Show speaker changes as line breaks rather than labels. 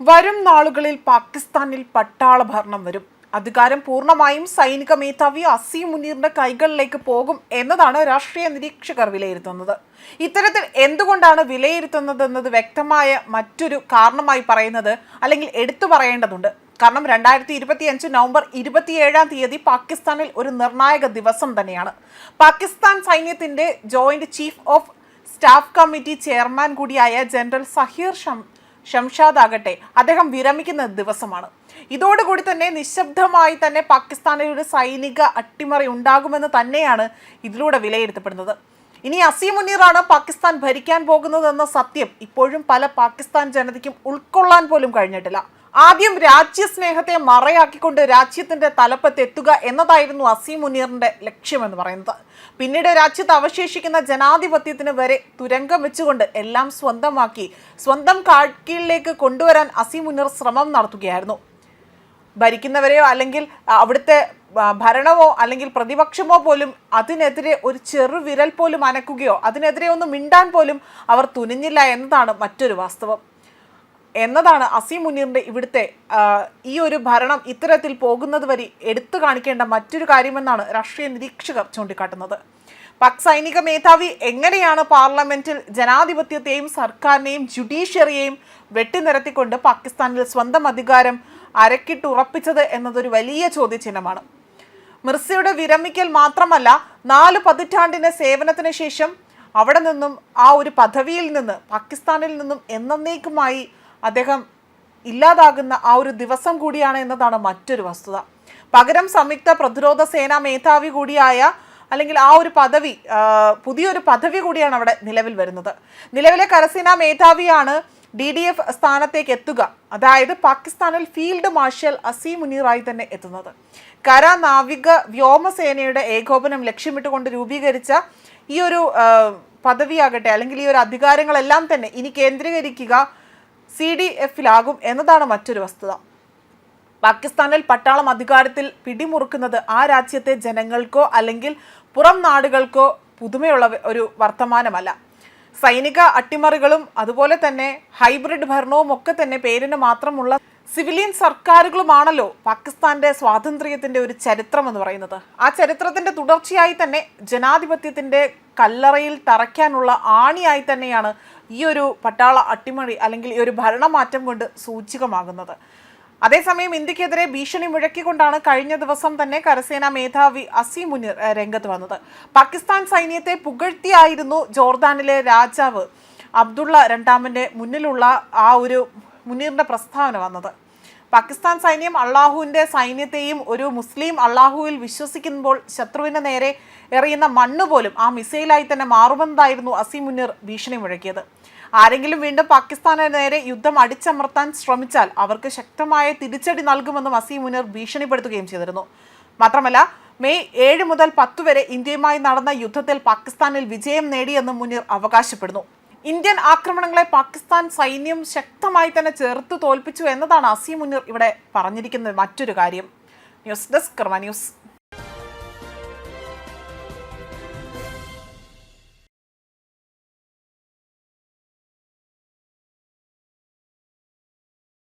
വരും നാളുകളിൽ പാകിസ്ഥാനിൽ പട്ടാള ഭരണം വരും. അധികാരം പൂർണമായും സൈനിക മേധാവി അസീം മുനീറിന്റെ കൈകളിലേക്ക് പോകും എന്നതാണ് രാഷ്ട്രീയ നിരീക്ഷകർ വിലയിരുത്തുന്നത്. ഇത്തരത്തിൽ എന്തുകൊണ്ടാണ് വിലയിരുത്തുന്നത് എന്നത് വ്യക്തമായ മറ്റൊരു കാരണമായി പറയുന്നത് അല്ലെങ്കിൽ എടുത്തു പറയേണ്ടതുണ്ട്. കാരണം രണ്ടായിരത്തി ഇരുപത്തി അഞ്ച് നവംബർ ഇരുപത്തിയേഴാം തീയതി പാകിസ്ഥാനിൽ ഒരു നിർണായക ദിവസം തന്നെയാണ്. പാകിസ്ഥാൻ സൈന്യത്തിന്റെ joint chief of staff committee chairman കൂടിയായ ജനറൽ സഹീർ ഷം ഷംഷാദ് ആകട്ടെ അദ്ദേഹം വിരമിക്കുന്ന ദിവസമാണ്. ഇതോടുകൂടി തന്നെ നിശബ്ദമായി തന്നെ പാകിസ്ഥാനിൽ ഒരു സൈനിക അട്ടിമറി ഉണ്ടാകുമെന്ന് തന്നെയാണ് ഇതിലൂടെ വിലയിരുത്തപ്പെടുന്നത്. ഇനി അസീം മുനീറാണ് പാകിസ്ഥാൻ ഭരിക്കാൻ പോകുന്നതെന്ന സത്യം ഇപ്പോഴും പല പാകിസ്ഥാൻ ജനതയ്ക്കും ഉൾക്കൊള്ളാൻ പോലും കഴിഞ്ഞിട്ടില്ല. ആദ്യം രാജ്യസ്നേഹത്തെ മറയാക്കിക്കൊണ്ട് രാജ്യത്തിന്റെ തലപ്പത്തെത്തുക എന്നതായിരുന്നു അസീം മുനീറിന്റെ ലക്ഷ്യമെന്ന് പറയുന്നത്. പിന്നീട് രാജ്യത്ത് അവശേഷിക്കുന്ന ജനാധിപത്യത്തിന് വരെ തുരങ്കം വെച്ചുകൊണ്ട് എല്ലാം സ്വന്തമാക്കി സ്വന്തം കാഴ്ചയിലേക്ക് കൊണ്ടുവരാൻ അസീം മുനീർ ശ്രമം നടത്തുകയായിരുന്നു. ഭരിക്കുന്നവരെയോ അല്ലെങ്കിൽ അവിടുത്തെ ഭരണമോ അല്ലെങ്കിൽ പ്രതിപക്ഷമോ പോലും അതിനെതിരെ ഒരു ചെറുവിരൽ പോലും അനക്കുകയോ അതിനെതിരെ ഒന്ന് മിണ്ടാൻ പോലും അവർ തുനിഞ്ഞില്ല എന്നതാണ് മറ്റൊരു വാസ്തവം. എന്നതാണ് അസീം മുനീറിന്റെ ഇവിടുത്തെ ഈ ഒരു ഭരണം ഇത്തരത്തിൽ പോകുന്നത് വരെ എടുത്തു കാണിക്കേണ്ട മറ്റൊരു കാര്യമെന്നാണ് രാഷ്ട്രീയ നിരീക്ഷകർ ചൂണ്ടിക്കാട്ടുന്നത്. പാക് സൈനിക മേധാവി എങ്ങനെയാണ് പാർലമെന്റിൽ ജനാധിപത്യത്തെയും സർക്കാരിനെയും ജുഡീഷ്യറിയെയും വെട്ടിനിരത്തിക്കൊണ്ട് പാകിസ്ഥാനിൽ സ്വന്തം അധികാരം അരക്കിട്ടുറപ്പിച്ചത് എന്നതൊരു വലിയ ചോദ്യചിഹ്നമാണ്. മിർസയുടെ വിരമിക്കൽ മാത്രമല്ല നാല് പതിറ്റാണ്ടിന് സേവനത്തിന് ശേഷം അവിടെ നിന്നും ആ ഒരു പദവിയിൽ നിന്ന് പാകിസ്ഥാനിൽ നിന്നും എന്നേക്കുമായി അദ്ദേഹം ഇല്ലാതാകുന്ന ആ ഒരു ദിവസം കൂടിയാണ് എന്നതാണ് മറ്റൊരു വസ്തുത. പകരം സംയുക്ത പ്രതിരോധ സേനാ മേധാവി കൂടിയായ അല്ലെങ്കിൽ ആ ഒരു പദവി പുതിയൊരു പദവി കൂടിയാണ് അവിടെ നിലവിൽ വരുന്നത്. നിലവിലെ കരസേനാ മേധാവിയാണ് ഡി ഡി എഫ് സ്ഥാനത്തേക്ക് എത്തുക. അതായത് പാകിസ്ഥാനിൽ ഫീൽഡ് മാർഷൽ അസീം മുനീറായി തന്നെ എത്തുന്നത്. കര നാവിക വ്യോമസേനയുടെ ഏകോപനം ലക്ഷ്യമിട്ടുകൊണ്ട് രൂപീകരിച്ച ഈ ഒരു പദവിയാകട്ടെ അല്ലെങ്കിൽ ഈ ഒരു അധികാരങ്ങളെല്ലാം തന്നെ ഇനി കേന്ദ്രീകരിക്കുക സി ഡി എഫിലാകും എന്നതാണ് മറ്റൊരു വസ്തുത. പാകിസ്ഥാനിൽ പട്ടാളം അധികാരത്തിൽ പിടിമുറുക്കുന്നത് ആ രാജ്യത്തെ ജനങ്ങൾക്കോ അല്ലെങ്കിൽ പുറം നാടുകൾക്കോ പുതുമയുള്ള ഒരു വർത്തമാനമല്ല. സൈനിക അട്ടിമറികളും അതുപോലെ തന്നെ ഹൈബ്രിഡ് ഭരണവും ഒക്കെ തന്നെ പേരിന് മാത്രമുള്ള സിവിലിയൻ സർക്കാരുകളുമാണല്ലോ പാകിസ്ഥാന്റെ സ്വാതന്ത്ര്യത്തിന്റെ ഒരു ചരിത്രം എന്ന് പറയുന്നത്. ആ ചരിത്രത്തിന്റെ തുടർച്ചയായി തന്നെ ജനാധിപത്യത്തിന്റെ കല്ലറയിൽ തറയ്ക്കാനുള്ള ആണിയായി തന്നെയാണ് ഈ ഒരു പട്ടാള അട്ടിമറി അല്ലെങ്കിൽ ഈ ഒരു ഭരണമാറ്റം കൊണ്ട് സൂചികമാകുന്നത്. അതേസമയം ഇന്ത്യക്കെതിരെ ഭീഷണി മുഴക്കിക്കൊണ്ടാണ് കഴിഞ്ഞ ദിവസം തന്നെ കരസേനാ മേധാവി അസീം മുനിർ രംഗത്ത് വന്നത്. പാകിസ്ഥാൻ സൈന്യത്തെ പുകഴ്ത്തിയായിരുന്നു ജോർദാനിലെ രാജാവ് അബ്ദുള്ള രണ്ടാമന്റെ മുന്നിലുള്ള ആ ഒരു മുനീറിന്റെ പ്രസ്താവന വന്നത്. പാകിസ്ഥാൻ സൈന്യം അള്ളാഹുവിന്റെ സൈന്യത്തെയും ഒരു മുസ്ലിം അള്ളാഹുവിൽ വിശ്വസിക്കുമ്പോൾ ശത്രുവിന് നേരെ എറിയുന്ന മണ്ണ് പോലും ആ മിസൈലായി തന്നെ മാറുമെന്നതായിരുന്നു അസീം മുനീർ ഭീഷണി മുഴക്കിയത് ആരെങ്കിലും വീണ്ടും പാകിസ്ഥാന് നേരെ യുദ്ധം അടിച്ചമർത്താൻ ശ്രമിച്ചാൽ അവർക്ക് ശക്തമായ തിരിച്ചടി നൽകുമെന്നും അസീം മുനീർ ഭീഷണിപ്പെടുത്തുകയും ചെയ്തിരുന്നു. മാത്രമല്ല മെയ് ഏഴ് മുതൽ പത്ത് വരെ ഇന്ത്യയുമായി നടന്ന യുദ്ധത്തിൽ പാകിസ്ഥാനിൽ വിജയം നേടിയെന്നും മുനീർ അവകാശപ്പെടുന്നു. ഇന്ത്യൻ ആക്രമണങ്ങളെ പാകിസ്ഥാൻ സൈന്യം ശക്തമായി തന്നെ ചെറുത്ത് തോൽപ്പിച്ചു എന്നതാണ് അസീം മുനീർ ഇവിടെ പറഞ്ഞിരിക്കുന്നത്. മറ്റൊരു കാര്യം. News desk Karma news.